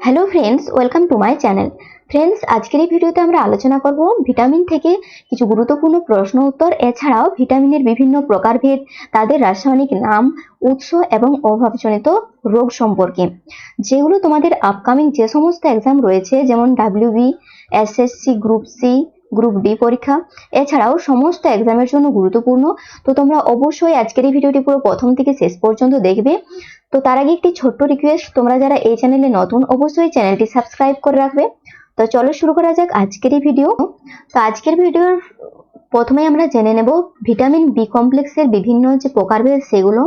Hello friends welcome to my channel friends আজকের এই ভিডিওতে আমরা আলোচনা করব ভিটামিন থেকে কিছু গুরুত্বপূর্ণ প্রশ্ন উত্তর। এছাড়াও ভিটামিনের বিভিন্ন প্রকারভেদ, তাদের রাসায়নিক নাম, উৎস এবং অভাবজনিত রোগ সম্পর্কে। যেগুলো তোমাদের আপকামিং যে সমস্ত এক্সাম রয়েছে, যেমন WB SSC group C group D পরীক্ষা। এছাড়াও সমস্ত এক্সামের জন্য গুরুত্বপূর্ণ। তো তোমরা অবশ্যই আজকের এই ভিডিওটি পুরো প্রথম থেকে শেষ পর্যন্ত দেখবে। তো তার আগে একটি ছোট্ট রিকোয়েস্ট তোমরা যারা এই চ্যানেলে নতুন, অবশ্যই চ্যানেলটি সাবস্ক্রাইব করে রাখবে। তো চলো শুরু করা যাক আজকের এই ভিডিও তো আজকের ভিডিওর প্রথমে আমরা জেনে নেব ভিটামিন বি কমপ্লেক্সের বিভিন্ন যে প্রকারভেদ সেগুলো,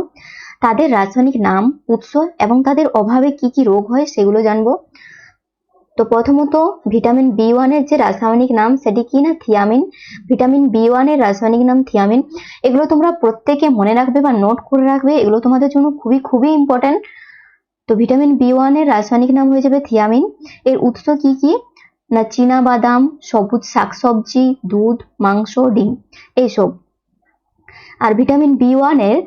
তাদের রাসায়নিক নাম, উৎস এবং তাদের অভাবে কি কি রোগ হয় সেগুলো জানব। তো প্রথমত ভিটামিন বি ওয়ানের যে রাসায়নিক নাম, সেটি কি না? থিয়ামিন ভিটামিন বি ওয়ানের রাসায়নিক নাম থিয়ামিন এগুলো তোমরা প্রত্যেকে মনে রাখবে বা নোট করে রাখবে, এগুলো তোমাদের জন্য খুবই খুবই ইম্পর্টেন্ট তো ভিটামিন বি ওয়ানের রাসায়নিক নাম হয়ে যাবে থিয়ামিন এর উৎস কি কি? না চীনা বাদাম সবুজ শাকসবজি, দুধ, মাংস, ডিম, এইসব। আর ভিটামিন বি ওয়ানের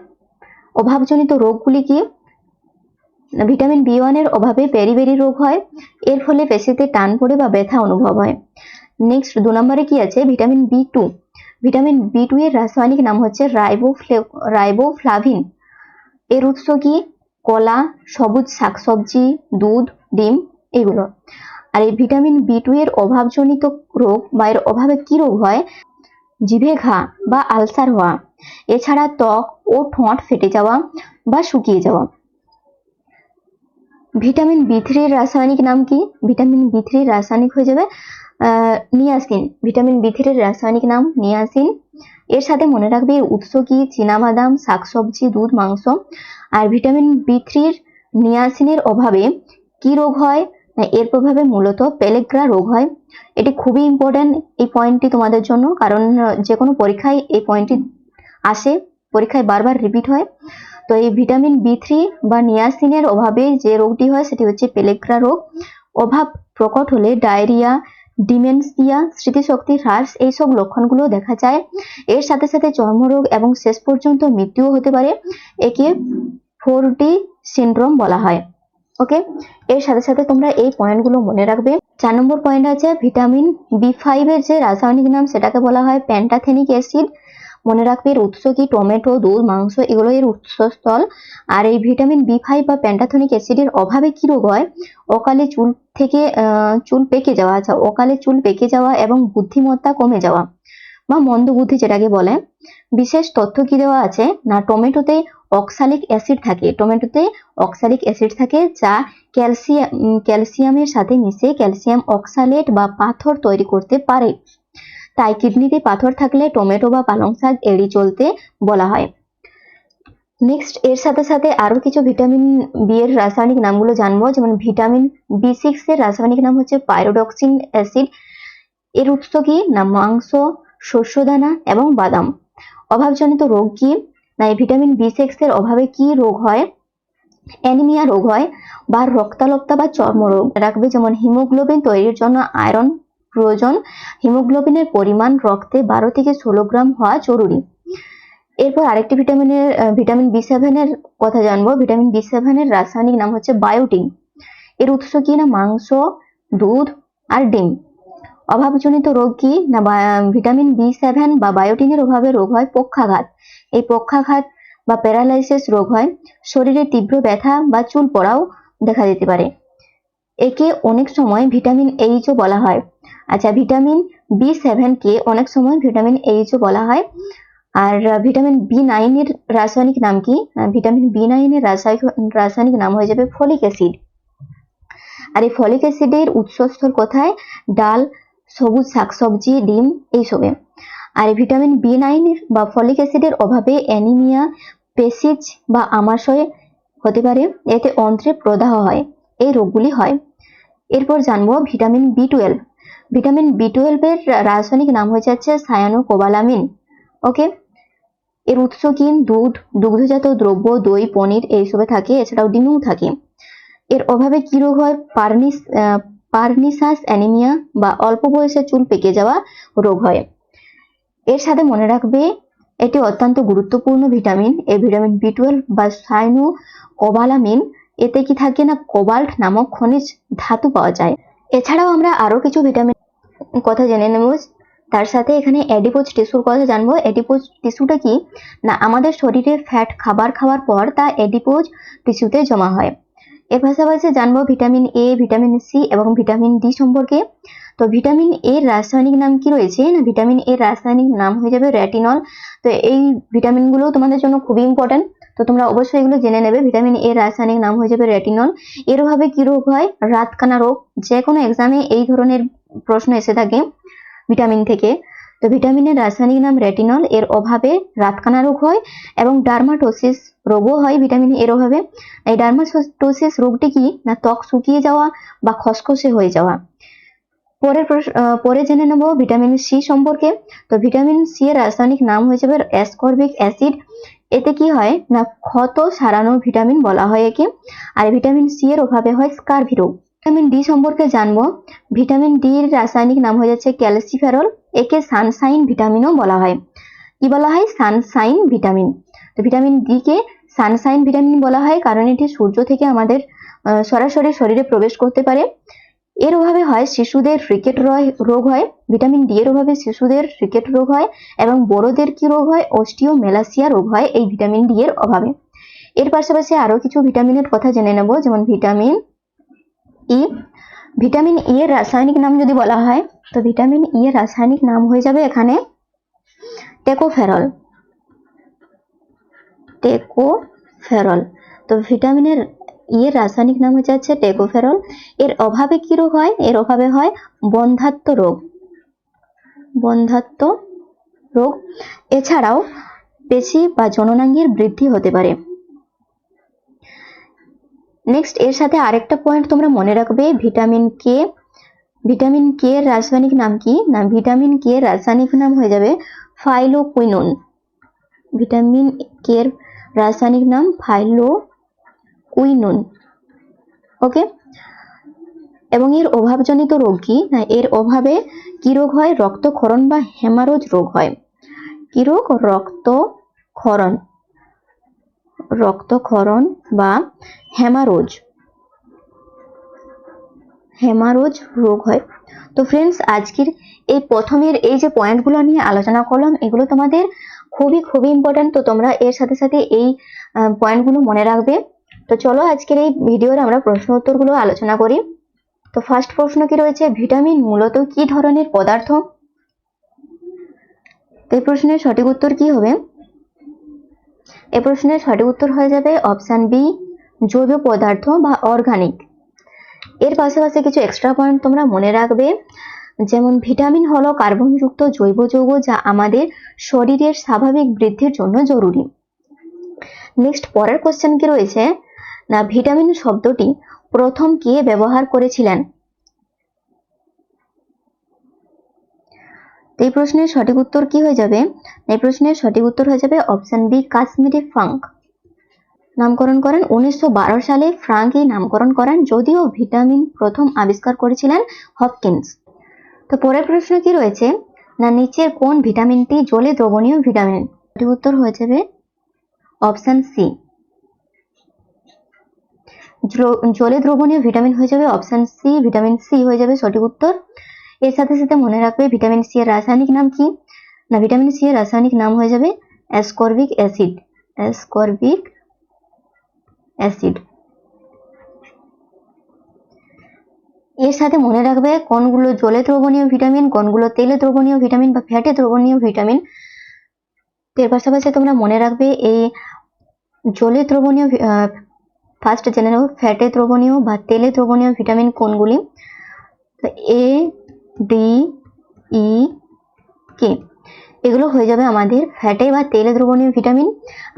অভাবজনিত রোগগুলি কি? ভিটামিন বি ওয়ানের অভাবে পেরিবেরি রোগ হয়। এর ফলে পেশিতে টান পড়ে বা ব্যথা অনুভব হয়। নেক্সট দু নম্বরে কি আছে? Vitamin B two vitamin B two এর রাসায়নিক নাম হচ্ছে রাইবো রাইবোফ্লাভিন। এর উৎস কি? কলা, সবুজ শাকসবজি, দুধ, ডিম এগুলো। আর এই ভিটামিন বি টু এর অভাবজনিত রোগ বা এর অভাবে কি রোগ হয়? জিভে ঘা বা আলসার হওয়া। এছাড়া ত্বক ও ঠোঁট ফেটে যাওয়া বা শুকিয়ে যাওয়া। ভিটামিন বি থ্রির রাসায়নিক নাম কি? ভিটামিন বি থ্রির রাসায়নিক হয়ে যাবে নিয়াসিন। ভিটামিন বি থ্রির রাসায়নিক নাম নিয়াসিন। এর সাথে মনে রাখবে এর উৎস কি? চীনাবাদাম, শাকসবজি, দুধ, মাংস। আর ভিটামিন বি থ্রির নিয়াসিনের অভাবে কি রোগ হয়? এর প্রভাবে মূলত পেলেগ্রা রোগ হয়। এটি খুবই ইম্পর্ট্যান্ট এই পয়েন্টটি তোমাদের জন্য, কারণ যে কোনো পরীক্ষায় এই পয়েন্টটি আসে, পরীক্ষায় বারবার রিপিট হয়। তো এই ভিটামিন বি থ্রি বা নিয়াসিনের অভাবে যে রোগটি হয়, সেটি হচ্ছে পেলেগ্রা রোগ। অভাব প্রকট হলে ডায়রিয়া, ডিমেনসিয়া, স্মৃতিশক্তি হ্রাস, এইসব লক্ষণগুলো দেখা যায়। এর সাথে সাথে চর্মরোগ এবং শেষ পর্যন্ত মৃত্যুও হতে পারে, একে ফোর ডি সিন্ড্রোম বলা হয়। ওকে? এর সাথে সাথে তোমরা এই পয়েন্টগুলো মনে রাখবে। চার নম্বর পয়েন্ট আছে ভিটামিন বি ফাইভের যে রাসায়নিক নাম, সেটাকে বলা হয় প্যান্টাথেনিক অ্যাসিড মনে রাখবে, এর উৎস কি? টমেটো, দুধ, মাংস, এগুলো এর উৎসস্থল। আর এই ভিটামিন বি ফাইভ বা প্যান্টাথনিক অ্যাসিডের অভাবে কি রোগ হয়? অকালে চুল থেকে চুল পেকে যাওয়া আচ্ছা অকালে চুল পেকে যাওয়া এবং বুদ্ধিমত্তা কমে যাওয়া বা মন্দ বুদ্ধি যেটাকে বলে। বিশেষ তথ্য কি দেওয়া আছে? না, টমেটোতে অক্সালিক অ্যাসিড থাকে। টমেটোতে অক্সালিক অ্যাসিড থাকে যা ক্যালসিয়াম ক্যালসিয়ামের সাথে মিশে ক্যালসিয়াম অক্সালেট বা পাথর তৈরি করতে পারে। তাই কিডনিতে পাথর থাকলে টমেটো বা পালং শাক এড়িয়ে চলতে বলা হয়। নেক্সট এর সাথে সাথে আরও কিছু ভিটামিন বি এর রাসায়নিক নামগুলো জানব। যেমন ভিটামিন বি সিক্স এর রাসায়নিক নাম হচ্ছে পাইরোডক্সিন অ্যাসিড এর উৎস কি? না, মাংস, শস্যদানা এবং বাদাম। অভাবজনিত রোগ কি? না, এই ভিটামিন বি সিক্স এর অভাবে কি রোগ হয়? অ্যানিমিয়া রোগ হয় বা রক্তালপ্তা বা চর্মরোগ। রাখবে যেমন হিমোগ্লোবিন তৈরির জন্য আয়রন প্রয়োজন। হিমোগ্লোবিনের পরিমাণ রক্তে বারো থেকে ষোলো গ্রাম হওয়া জরুরি। এরপর আরেকটি ভিটামিনের ভিটামিন বি সেভেনের কথা জানব। ভিটামিন বি সেভেনের রাসায়নিক নাম হচ্ছে বায়োটিন। এর উৎস কি না? মাংস, দুধ আর ডিম। অভাবজনিত রোগ কি না? ভিটামিন বি সেভেন বা বায়োটিনের অভাবে রোগ হয় পক্ষাঘাত। এই পক্ষাঘাত বা প্যারালাইসিস রোগ হয়। শরীরে তীব্র ব্যথা বা চুল পড়াও দেখা যেতে পারে। একে অনেক সময় ভিটামিন এইচও বলা হয়। আচ্ছা ভিটামিন বি সেভেন কে অনেক সময় ভিটামিন এইচও বলা হয়। আর ভিটামিন বি নাইনের রাসায়নিক নাম কি? ভিটামিন বি নাইনের রাসায়নিক রাসায়নিক নাম হয়ে যাবে ফলিক অ্যাসিড। আর এই ফলিক অ্যাসিডের উৎসস্থল কোথায়? ডাল, সবুজ শাকসবজি, ডিম, এইসবে। আর ভিটামিন বি নাইনের বা ফলিক অ্যাসিডের অভাবে অ্যানিমিয়া পেসিজ বা আমাশয় হতে পারে, এতে অন্ত্রে প্রদাহ হয়, এই রোগগুলি হয়। এরপর জানব vitamin B twelve vitamin B টুয়েলভের রাসায়নিক নাম হয়ে যাচ্ছে সায়ানো কোবালামিন ওকে এর উৎস কি? দুধ, দুগ্ধজাত দ্রব্য, দই, পনির এইসবে থাকে, এছাড়াও ডিমেও থাকে। এর অভাবে কি রোগ হয়? পার্নিস পার্নিসাস অ্যানিমিয়া বা অল্প বয়সে চুল পেকে যাওয়া রোগ হয়। এর সাথে মনে রাখবে, এটি অত্যন্ত গুরুত্বপূর্ণ ভিটামিন। এই ভিটামিন বি টুয়েলভ বা সাইনো ওবালামিন এতে কি থাকে না? কোবাল্ট নামক খনিজ ধাতু পাওয়া যায়। এছাড়াও আমরা আরও কিছু ভিটামিন কথা জেনে নেব। তার সাথে এখানে অ্যাডিপোজ টিস্যুর কথা জানব। অ্যাডিপোজ টিস্যুটা কি? না, আমাদের শরীরে ফ্যাট খাবার খাওয়ার পর তা অ্যাডিপোজ টিস্যুতে জমা হয়। এর পাশাপাশি জানব ভিটামিন এ ভিটামিন সি এবং ভিটামিন ডি সম্পর্কে। তো ভিটামিন এর রাসায়নিক নাম কি রয়েছে? না, ভিটামিন এর রাসায়নিক নাম হয়ে যাবে রেটিনল। তো এই ভিটামিনগুলো তোমাদের জন্য খুবই ইম্পর্টেন্ট তো তোমরা অবশ্যই এগুলো জেনে নেবে। ভিটামিন এর রাসায়নিক নাম হয়ে যাবে রেটিনল এর অভাবে কি রোগ হয়? রাতকানা রোগ। যে কোনো এক্সামে এই ধরনের প্রশ্ন এসে থাকে ভিটামিন থেকে। তো ভিটামিনের রাসায়নিক নাম রেটিনল এর অভাবে রাতকানা রোগ হয় এবং ডার্মাটোসিস রোগও হয় ভিটামিন এর অভাবে। এই ডার্মাটোসিস রোগটি কি? না ত্বক শুকিয়ে যাওয়া বা খসখসে হয়ে যাওয়া? পরের পরে জেনে নেব ভিটামিন সি সম্পর্কে। তো ভিটামিন সি এর রাসায়নিক নাম হয়ে যাবে অ্যাসকর্বিক অ্যাসিড এতে কি হয়? না, ক্ষত সারানো ভিটামিন বলা হয় একে। আর ভিটামিন সি এর অভাবে হয় স্কারভি রোগ ভিটামিন ডি সম্পর্কে জানব। ভিটামিন ডি এর রাসায়নিক নাম হয়ে যাচ্ছে ক্যালসিফেরল। একে সানসাইন ভিটামিনও বলা হয়। কি বলা হয়? Sunshine vitamin. তো ভিটামিন ডি কে সানসাইন ভিটামিন বলা হয়। কারণ এটি সূর্য থেকে আমাদের সরাসরি শরীরে প্রবেশ করতে পারে। এর অভাবে হয় শিশুদের রিকেট রোগ হয় ভিটামিন ডি এর অভাবে শিশুদের রিকেট রোগ হয় এবং বড়দের কি রোগ হয়? অস্টিও মেলাসিয়া রোগ হয় এই ভিটামিন ডি এর অভাবে। এর পাশাপাশি আরও কিছু ভিটামিনের কথা জেনে নেব, যেমন ভিটামিন ই ভিটামিন ই এর রাসায়নিক নাম যদি বলা হয়, তো ভিটামিন ই এর রাসায়নিক নাম হয়ে যাবে এখানে টেকোফেরল টেকোফেরল তো ভিটামিনের এর রাসায়নিক নাম হচ্ছে হচ্ছে টেকোফেরল। এর অভাবে কি রোগ হয়? এর অভাবে হয় বন্ধাত্ম রোগ। বন্ধাত্ম রোগ। এছাড়াও পেশি বা জননাঙ্গের বৃদ্ধি হতে পারে। নেক্সট এর সাথে আরেকটা পয়েন্ট তোমরা মনে রাখবে ভিটামিন কে ভিটামিন কে এর রাসায়নিক নাম কি? না ভিটামিন কে এর রাসায়নিক নাম হয়ে যাবে ফাইলোকুইনুন ভিটামিন কে এর রাসায়নিক নাম ফাইলোকুইনুন ওকে? এবং এর অভাবজনিত রোগ কি? না, এর অভাবে কি রোগ হয়? রক্তক্ষরণ বা হেমারোজ রোগ হয়। কি রোগ? রক্তক্ষরণ। রক্তক্ষরণ বা হেমারোজ। হেমারোজ রোগ হয়। তো ফ্রেন্ডস আজকের এই প্রথমের এই যে পয়েন্টগুলো নিয়ে আলোচনা করলাম, এগুলো তোমাদের খুবই খুবই ইম্পর্টেন্ট তো তোমরা এর সাথে সাথে এই পয়েন্টগুলো মনে রাখবে। তো চলো আজকের এই ভিডিওর আমরা প্রশ্ন উত্তরগুলো আলোচনা করি। তো ফার্স্ট প্রশ্ন কি রয়েছে? ভিটামিন মূলত কি ধরনের পদার্থ? এই প্রশ্নের সঠিক উত্তর কি হবে? এই প্রশ্নের সঠিক উত্তর হয়ে যাবে অপশান বি জৈব পদার্থ বা অর্গানিক এর পাশাপাশি কিছু এক্সট্রা পয়েন্ট তোমরা মনে রাখবে, যেমন ভিটামিন হলো কার্বনযুক্ত জৈব যৌগ যা আমাদের শরীরের স্বাভাবিক বৃদ্ধির জন্য জরুরি। নেক্সট পরের কোশ্চেন কি রয়েছে? না ভিটামিন শব্দটি প্রথম কে ব্যবহার করেছিলেন? এই প্রশ্নের সঠিক উত্তর কি হয়ে যাবে? এই প্রশ্নের সঠিক উত্তর হয়ে যাবে অপশন বি, কাশ্মীরি ফাঙ্ক। নামকরণ করেন উনিশশো বারো সালে ফ্রাঙ্ক এই নামকরণ করেন, যদিও ভিটামিন প্রথম আবিষ্কার করেছিলেন হপকিন্স। তো পরের প্রশ্ন কি রয়েছে? না নিচের কোন ভিটামিনটি জলে দ্রবণীয় ভিটামিন? সঠিক উত্তর হয়ে যাবে অপশন সি জলে দ্রবণীয় ভিটামিন হয়ে যাবে অপশান সি ভিটামিন সি হয়ে যাবে সঠিক উত্তর। এর সাথে সাথে মনে রাখবে ভিটামিন সি এর রাসায়নিক নাম কি? না, ভিটামিন সি এর রাসায়নিক নাম হয়ে যাবে অ্যাসকর্বিক অ্যাসিড অ্যাসকর্বিক অ্যাসিড এর সাথে মনে রাখবে কোনগুলো জলে দ্রবণীয় ভিটামিন, কোনগুলো তেলে দ্রবণীয় ভিটামিন বা ফ্যাটে দ্রবণীয় ভিটামিন। এর পাশাপাশি তোমরা মনে রাখবে এই জলে দ্রবণীয় ফার্স্ট জেনে নেব ফ্যাটে দ্রবণীয় বা তেলে দ্রবণীয় ভিটামিন কোনগুলি? এ ডি ই কে এগুলো হয়ে যাবে আমাদের ফ্যাটে বা তেলে দ্রবণীয় ভিটামিন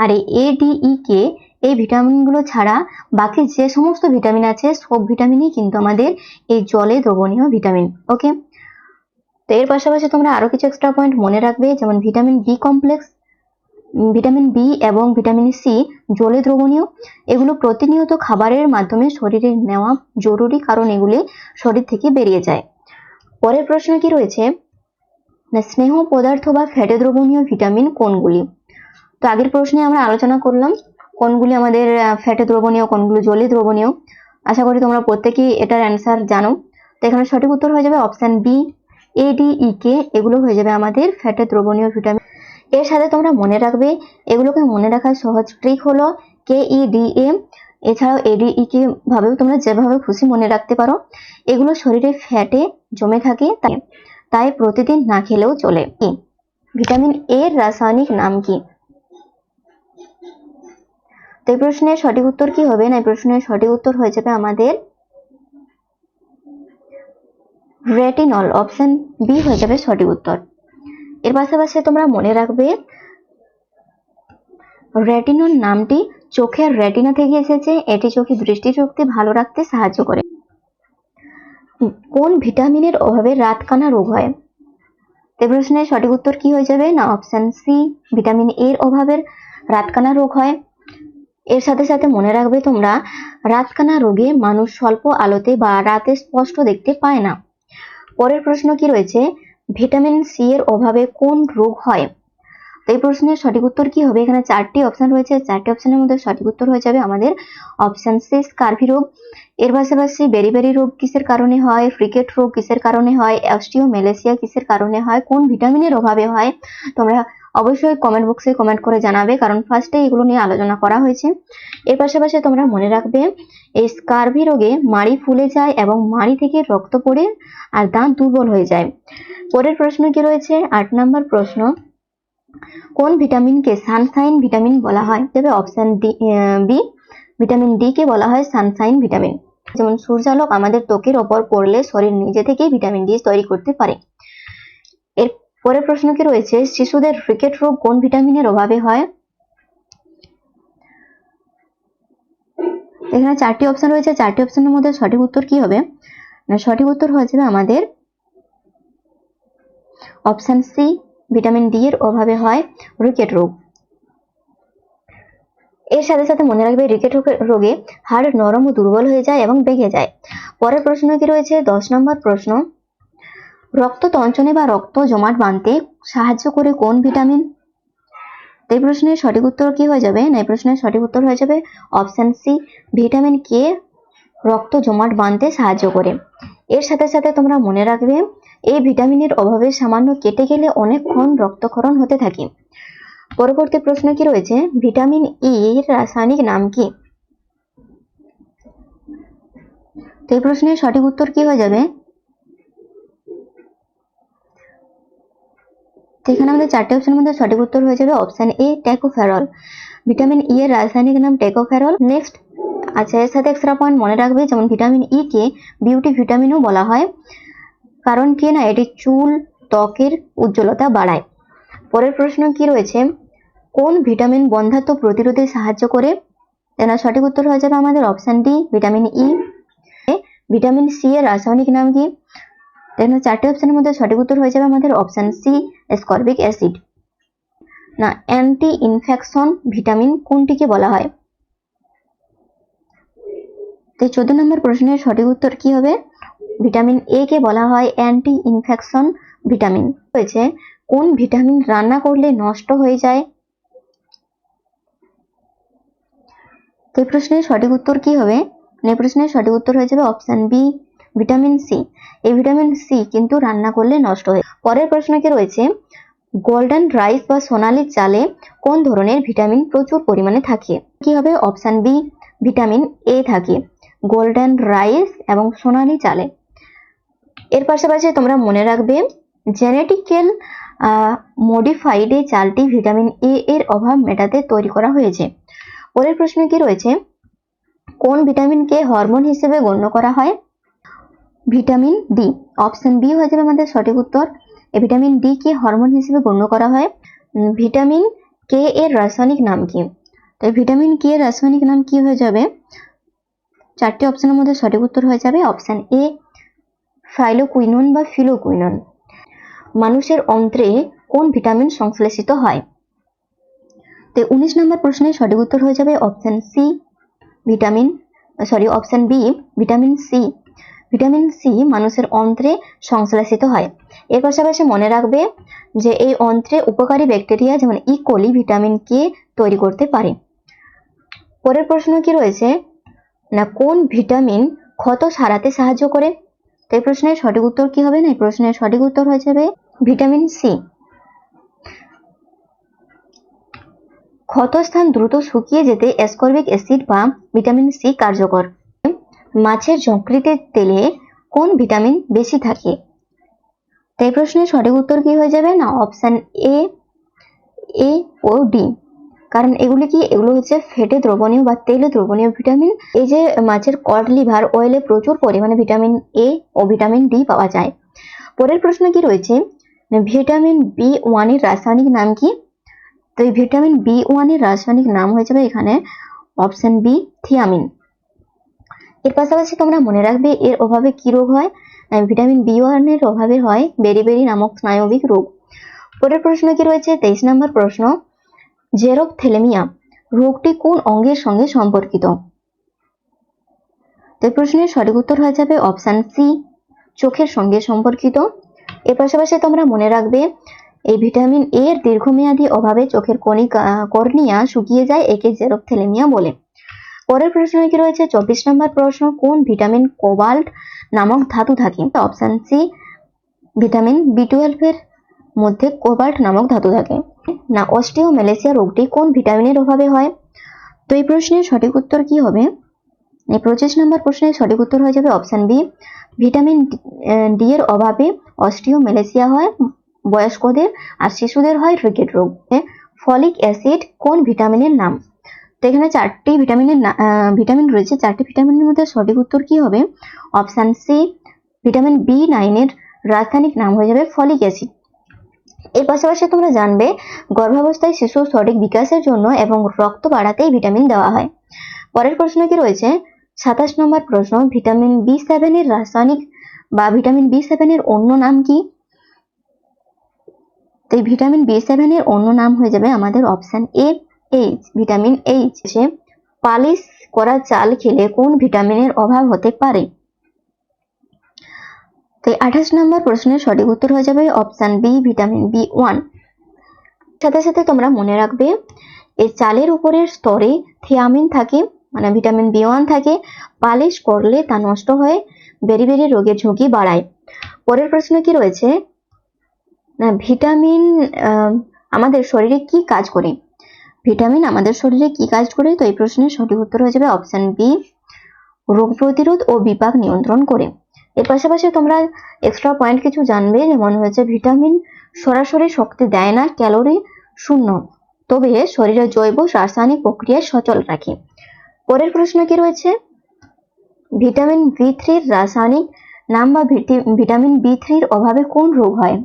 আর এই এ ডি ই কে এই ভিটামিনগুলো ছাড়া বাকি যে সমস্ত ভিটামিন আছে, সব ভিটামিনই কিন্তু আমাদের এই জলে দ্রবণীয় ভিটামিন ওকে তো এর পাশাপাশি তোমরা আরও কিছু এক্সট্রা পয়েন্ট মনে রাখবে, যেমন vitamin B complex vitamin B এবং ভিটামিন সি জলে দ্রবণীয়। এগুলো প্রতিনিয়ত খাবারের মাধ্যমে শরীরে নেওয়া জরুরি কারণ এগুলি শরীর থেকে বেরিয়ে যায়। পরের প্রশ্ন কি রয়েছে? না, স্নেহ পদার্থ বা ফ্যাটে দ্রবণীয় ভিটামিন কোনগুলি? তো আগের প্রশ্নে আমরা আলোচনা করলাম কোনগুলি আমাদের ফ্যাটে দ্রবণীয়, কোনগুলো জলে দ্রবণীয়। আশা করি তোমরা প্রত্যেকেই এটার অ্যান্সার জানো। তো এখানে সঠিক উত্তর হয়ে যাবে option B A D E কে এগুলো হয়ে যাবে আমাদের ফ্যাটে দ্রবণীয় ভিটামিন এর সাথে তোমরা মনে রাখবে, এগুলোকে মনে রাখার সহজ ট্রিক হলো কে ই ডি এম এছাড়াও এডিই কে ভাবেও তোমরা যেভাবে খুশি মনে রাখতে পারো। এগুলো শরীরে ফ্যাটে জমে থাকে, তাই তাই প্রতিদিন না খেলেও চলে? ভিটামিন এ এর রাসায়নিক নাম কি? তো এই প্রশ্নের সঠিক উত্তর কি হবে? না, এই প্রশ্নের সঠিক উত্তর হয়ে যাবে আমাদের রেটিনল অপশন বি হয়ে যাবে সঠিক উত্তর। এর পাশাপাশি তোমরা মনে রাখবে রেটিনল নামটি চোখের রেটিনা থেকে এসেছে। এটি চোখের দৃষ্টিশক্তি ভালো রাখতে সাহায্য করে। কোন ভিটামিনের অভাবে রাতকানা রোগ হয়? এ প্রশ্নের সঠিক উত্তর কি হয়ে যাবে? না, অপশন সি ভিটামিন এর অভাবের রাতকানা রোগ হয়। এর সাথে সাথে মনে রাখবে তোমরা, রাতকানা রোগে মানুষ স্বল্প আলোতে বা রাতে স্পষ্ট দেখতে পায় না। পরের প্রশ্ন কি রয়েছে? ভিটামিন সি এর অভাবে কোন রোগ হয়? তো এই প্রশ্নের সঠিক উত্তর কি হবে? এখানে চারটি অপশন রয়েছে। চারটি অপশনের মধ্যে সঠিক উত্তর হয়ে যাবে আমাদের অপশন সি স্কারভি রোগ। এর পাশাপাশি বেরিবেরি রোগ কিসের কারণে হয়? ফ্রিকেট রোগ কিসের কারণে হয়? অস্টিও মেলেসিয়া কিসের কারণে হয়? কোন ভিটামিনের অভাবে হয়? তোমরা অবশ্যই কমেন্ট বক্সে কমেন্ট করে জানাবে, কারণ ফার্স্টে এগুলো নিয়ে আলোচনা করা হয়েছে। এর পাশাপাশি তোমরা মনে রাখবে, এই স্কারভি রোগে মাড়ি ফুলে যায় এবং মাড়ি থেকে রক্ত পড়ে আর দাঁত দুর্বল হয়ে যায়। পরের প্রশ্ন কি রয়েছে? আট নম্বর প্রশ্ন, কোন ভিটামিনকে সানসাইন ভিটামিন বলা হয়? তবে option D B vitamin D কে বলা হয় সানসাইন ভিটামিন যেমন সূর্যালোক আমাদের ত্বকের ওপর পড়লে শরীর নিজে থেকেই ভিটামিন ডি তৈরি করতে পারে। পরের প্রশ্ন কি রয়েছে? শিশুদের রিকেট রোগ কোন ভিটামিনের অভাবে হয়? এখানে চারটি অপশন রয়েছে। চারটি অপশনের মধ্যে সঠিক উত্তর কি হবে? না, সঠিক উত্তর হয়ে যাবে আমাদের অপশন সি ভিটামিন ডি এর অভাবে হয় রিকেট রোগ। এর সাথে সাথে মনে রাখবে রিকেট রোগে হাড় নরম ও দুর্বল হয়ে যায় এবং বেগে যায়। পরের প্রশ্ন কি রয়েছে? দশ নম্বর প্রশ্ন। রক্ত তঞ্চনে বা রক্ত জমাট বাঁধতে সাহায্য করে কোন ভিটামিন? এই প্রশ্নের সঠিক উত্তর কি হয়ে যাবে? না, এই প্রশ্নের সঠিক উত্তর হয়ে যাবে অপশন সি ভিটামিন কে রক্ত জমাট বাঁধতে সাহায্য করে। এর সাথে সাথে তোমরা মনে রাখবে, এই ভিটামিনের অভাবে সামান্য কেটে গেলে অনেকক্ষণ রক্তক্ষরণ হতে থাকে। পরবর্তী প্রশ্ন কি রয়েছে? ভিটামিন ই এর রাসায়নিক নাম কি? এই প্রশ্নের সঠিক উত্তর কি হয়ে যাবে? তো এখানে আমাদের চারটে অপশনের মধ্যে সঠিক উত্তর হয়ে যাবে option A tocopherol vitamin E এর রাসায়নিক নাম টেকোফেরল নেক্সট আচ্ছা এর সাথে এক্সট্রা পয়েন্ট মনে রাখবে, যেমন ভিটামিন ই কে বিউটি ভিটামিনও বলা হয়। কারণ কি না, এটি চুল, ত্বকের উজ্জ্বলতা বাড়ায়। পরের প্রশ্ন কি রয়েছে? কোন ভিটামিন বন্ধাত্ব প্রতিরোধে সাহায্য করে? এর সঠিক উত্তর হয়ে যাবে আমাদের option D vitamin E vitamin C এর রাসায়নিক নাম কি? এখানে চারটি অপশনের মধ্যে সঠিক উত্তর হয়ে যাবে আমাদের অপশন সি স্করবিক অ্যাসিড না অ্যান্টি ইনফেকশন ভিটামিন কোনটিকে বলা হয়? তো চোদ্দ নম্বর প্রশ্নের সঠিক উত্তর কি হবে? ভিটামিন এ কে বলা হয় অ্যান্টি ইনফেকশন ভিটামিন হয়েছে, কোন ভিটামিন রান্না করলে নষ্ট হয়ে যায়? তো প্রশ্নের সঠিক উত্তর কি হবে? প্রশ্নের সঠিক উত্তর হয়ে যাবে অপশন বি ভিটামিন সি। এই ভিটামিন সি কিন্তু রান্না করলে নষ্ট হয় পরের প্রশ্ন কি রয়েছে গোল্ডেন রাইস বা সোনালি চালে কোন ধরনের ভিটামিন প্রচুর পরিমাণে থাকে? কি হবে? অপশন বি ভিটামিন এ থাকে। গোল্ডেন রাইস এবং সোনালী চালে। এর পাশাপাশি তোমরা মনে রাখবে জেনেটিক্যাল মডিফাইড এই চালটি ভিটামিন এ এর অভাব মেটাতে তৈরি করা হয়েছে। পরের প্রশ্ন কি রয়েছে, কোন ভিটামিনকে হরমোন হিসেবে গণ্য করা হয়? ভিটামিন ডি অপশন বি হয়ে যাবে আমাদের সঠিক উত্তর। ভিটামিন ডি কে হরমোন হিসেবে গণ্য করা হয়। ভিটামিন কে এর রাসায়নিক নাম কি? তো ভিটামিন কে এর রাসায়নিক নাম কি হয়ে যাবে? চারটি অপশনের মধ্যে সঠিক উত্তর হয়ে যাবে। অপশন এ ফাইলোকুইনন বা ফিলোকুইনন মানুষের অন্ত্রে কোন ভিটামিন সংশ্লেষিত হয়? তো উনিশ নম্বর প্রশ্নের সঠিক উত্তর হয়ে যাবে option C vitamin sorry option B vitamin C vitamin C মানুষের অন্ত্রে সংশ্লেষিত হয়। এর পাশাপাশি মনে রাখবে যে এই অন্ত্রে উপকারী ব্যাকটেরিয়া যেমন ই কোলি ভিটামিন কে তৈরি করতে পারে। পরের প্রশ্ন কি রয়েছে? না, কোন ভিটামিন ক্ষত সারাতে সাহায্য করে? তো এই প্রশ্নের সঠিক উত্তর কি হবে না? এই প্রশ্নের সঠিক উত্তর হয়ে যাবে ভিটামিন সি ক্ষতস্থান দ্রুত শুকিয়ে যেতে অ্যাসকর্বিক অ্যাসিড বা ভিটামিন সি কার্যকর। মাছের যকৃতের তেলে কোন ভিটামিন বেশি থাকে? তাই প্রশ্নের সঠিক উত্তর কি হয়ে যাবে? না option A A O D কারণ এগুলি কি? এগুলো হচ্ছে ফেটে দ্রবণীয় বা তেলে দ্রবণীয় ভিটামিন। এই যে মাছের কড লিভার অয়েলে প্রচুর পরিমাণে ভিটামিন এ ও ভিটামিন ডি পাওয়া যায়। পরের প্রশ্ন কি রয়েছে? ভিটামিন বি ওয়ানের রাসায়নিক নাম কি? তো এই ভিটামিন বি ওয়ানের রাসায়নিক নাম হয়ে যাবে এখানে অপশন বি থিয়ামিন এর পাশাপাশি তোমরা মনে রাখবে এর অভাবে কি রোগ হয়? ভিটামিন বি ওয়ানের অভাবে হয় বেরিবেরি নামক স্নায়বিক রোগ। পরের প্রশ্ন কি রয়েছে? তেইশ নম্বর প্রশ্ন। জেরোপথেলেমিয়া, রোগটি কোন অঙ্গের সঙ্গে সম্পর্কিত? তো প্রশ্নের সঠিক উত্তর হয়ে যাবে অপশন সি চোখের সঙ্গে সম্পর্কিত। এর পাশাপাশি তোমরা মনে রাখবে, এই ভিটামিন এর দীর্ঘমেয়াদী অভাবে চোখের কণিকা কর্নিয়া শুকিয়ে যায়, একে জেরোপথেলেমিয়া বলে। পরের প্রশ্ন কি রয়েছে? চব্বিশ নম্বর প্রশ্ন, কোন ভিটামিন কোবাল্ট নামক ধাতু থাকে? Option C vitamin B twelve এর মধ্যে কোবাল্ট নামক ধাতু থাকে। না, অস্টিওমেলেসিয়া রোগটি কোন ভিটামিনের অভাবে হয়? তো এই প্রশ্নের সঠিক উত্তর কি হবে? এই পঁচিশ নম্বর প্রশ্নের সঠিক উত্তর হয়ে যাবে অপশান বি ভিটামিন ডি এর অভাবে অস্টিওমেলেসিয়া হয়, বয়স্কদের আর শিশুদের হয় রিকেট রোগ। ফলিক অ্যাসিড কোন ভিটামিনের নাম? তো এখানে চারটি ভিটামিনের ভিটামিন রয়েছে। চারটি ভিটামিনের মধ্যে সঠিক উত্তর কি হবে? অপশান সি ভিটামিন বি নাইনের রাসায়নিক নাম হয়ে যাবে ফলিক অ্যাসিড। এর পাশাপাশি তোমরা জানবে, গর্ভাবস্থায় শিশুর সঠিক বিকাশের জন্য এবং রক্ত বাড়াতেই ভিটামিন দেওয়া হয়। পরের প্রশ্ন কি রয়েছে? সাতাশ নম্বর প্রশ্ন ভিটামিন বি সেভেনের রাসায়নিক বা ভিটামিন বি সেভেনের অন্য নাম কি? তো এই ভিটামিন বি সেভেনের অন্য নাম হয়ে যাবে আমাদের option A H vitamin H say polish করা চাল খেলে কোন ভিটামিনের অভাব হতে পারে? তো আঠাশ নম্বর প্রশ্নের সঠিক উত্তর হয়ে যাবে option B vitamin B one সাথে সাথে তোমরা মনে রাখবে এই চালের উপরের স্তরে থিয়ামিন থাকে মানে ভিটামিন বি ওয়ান থাকে, পালিশ করলে তা নষ্ট হয়ে বেরি বেরি রোগের ঝুঁকি বাড়ায়। পরের প্রশ্ন কি রয়েছে? না ভিটামিন আমাদের শরীরে কি কাজ করে? ভিটামিন আমাদের শরীরে কি কাজ করে? তো এই প্রশ্নের সঠিক উত্তর হয়ে যাবে অপশন বি রোগ প্রতিরোধ ও বিপাক নিয়ন্ত্রণ করে। এর পাশাপাশি তোমরা এক্সট্রা পয়েন্ট কিছু জানবে, যেমন হয়েছে ভিটামিন সরাসরি শক্তি দেয় না, ক্যালোরি শূন্য। তবে শরীরে জৈব রাসায়নিক প্রক্রিয়া সচল রাখে। পরের প্রশ্ন কি রয়েছে? ভিটামিন বি থ্রির রাসায়নিক নাম বা ভিটি- ভিটামিন বি থ্রির অভাবে কোন রোগ হয়?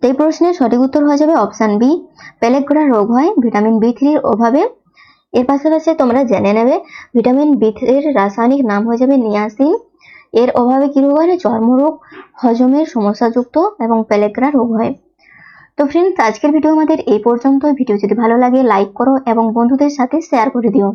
তো এই প্রশ্নের সঠিক উত্তর হয়ে যাবে অপশন বি পেলেগ্রা রোগ হয়, ভিটামিন বি থ্রির অভাবে। এর পাশাপাশি তোমরা জেনে নেবে, ভিটামিন বি থ্রির রাসায়নিক নাম হয়ে যাবে নিয়াসিন। এর অভাবে কি রোগ হয়? চর্মরোগ, হজমের সমস্যাযুক্ত এবং পেলেগ্রা রোগ হয়। তো ফ্রেন্ডস আজকের ভিডিও আমাদের এই পর্যন্ত ভিডিও যদি ভালো লাগে লাইক করো এবং বন্ধুদের সাথে শেয়ার করে দিও।